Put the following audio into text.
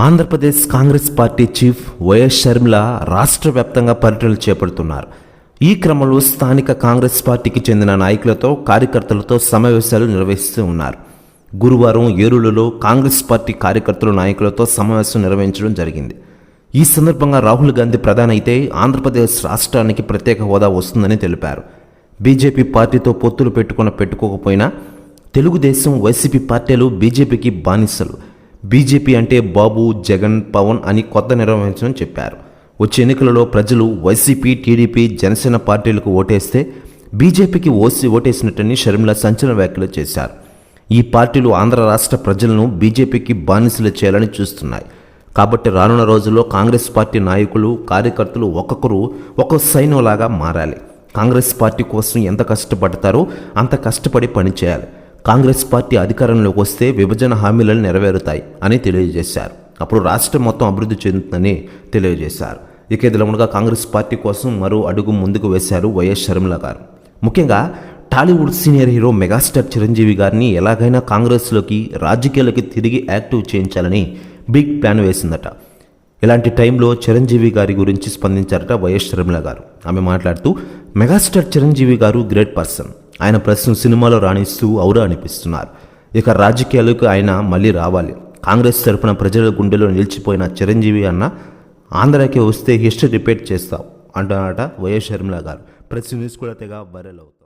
Andhra Pradesh Congress party chief YS Sharmila రాష్ట్ర వ్యాప్తంగా పర్యటనలు చేపడుతున్నారు. ఈ క్రమంలో స్థానిక కాంగ్రెస్ పార్టీకి చెందిన నాయకులతో కార్యకర్తలతో సమావేశాలు నిర్వహిస్తూ ఉన్నారు. గురువారం ఏరులలో కాంగ్రెస్ పార్టీ కార్యకర్తలు నాయకులతో సమావేశం నిర్వహించడం జరిగింది. ఈ సందర్భంగా రాహుల్ గాంధీ ప్రధాని అయితే ఆంధ్రప్రదేశ్ రాష్ట్రానికి ప్రత్యేక హోదా వస్తుందని తెలిపారు. బీజేపీ పార్టీతో పొత్తులు పెట్టుకున్న పెట్టుకోకపోయినా తెలుగుదేశం వైసీపీ పార్టీలు బీజేపీకి బానిసలు. బీజేపీ అంటే బాబు జగన్ పవన్ అని కొత్త నిర్వహించడం చెప్పారు. వచ్చే ఎన్నికలలో ప్రజలు వైసీపీ టీడీపీ జనసేన పార్టీలకు ఓటేస్తే బీజేపీకి ఓసి ఓటేసినట్టని షర్మిల సంచలన వ్యాఖ్యలు చేశారు. ఈ పార్టీలు ఆంధ్ర రాష్ట్ర ప్రజలను బీజేపీకి బానిసలు చేయాలని చూస్తున్నాయి. కాబట్టి రానున్న రోజుల్లో కాంగ్రెస్ పార్టీ నాయకులు కార్యకర్తలు ఒక్కొక్కరు ఒక సైన్యంలాగా మారాలి. కాంగ్రెస్ పార్టీ కోసం ఎంత కష్టపడతారో అంత కష్టపడి పనిచేయాలి. కాంగ్రెస్ పార్టీ అధికారంలోకి వస్తే విభజన హామీలను నెరవేరుతాయి అని తెలియజేశారు. అప్పుడు రాష్ట్రం మొత్తం అభివృద్ధి చెందుతుందని తెలియజేశారు. ఇక ఇదిలముగా కాంగ్రెస్ పార్టీ కోసం మరో అడుగు ముందుకు వేశారు వైఎస్ షర్మిల గారు. ముఖ్యంగా Tollywood senior hero megastar Chiranjeevi గారిని ఎలాగైనా కాంగ్రెస్లోకి రాజకీయాలకి తిరిగి యాక్టివ్ చేయించాలని బిగ్ ప్లాన్ వేసిందట. ఇలాంటి టైంలో చిరంజీవి గారి గురించి స్పందించారట వైఎస్ షర్మిల గారు. ఆమె మాట్లాడుతూ మెగాస్టార్ చిరంజీవి గారు గ్రేట్ పర్సన్. ఆయన ప్రస్తుతం సినిమాలో రాణిస్తూ ఔరా అనిపిస్తున్నారు. ఇక రాజకీయాలకు ఆయన మళ్ళీ రావాలి. కాంగ్రెస్ తరపున ప్రజల గుండెలో నిలిచిపోయిన చిరంజీవి అన్న ఆంధ్రాకి వస్తే హిస్టరీ రిపీట్ చేస్తాం అంటున్నారట వైఎస్ షర్మిల గారు. ప్రెస్ న్యూస్ కూడా తెగ వైరల్ అవుతుంది.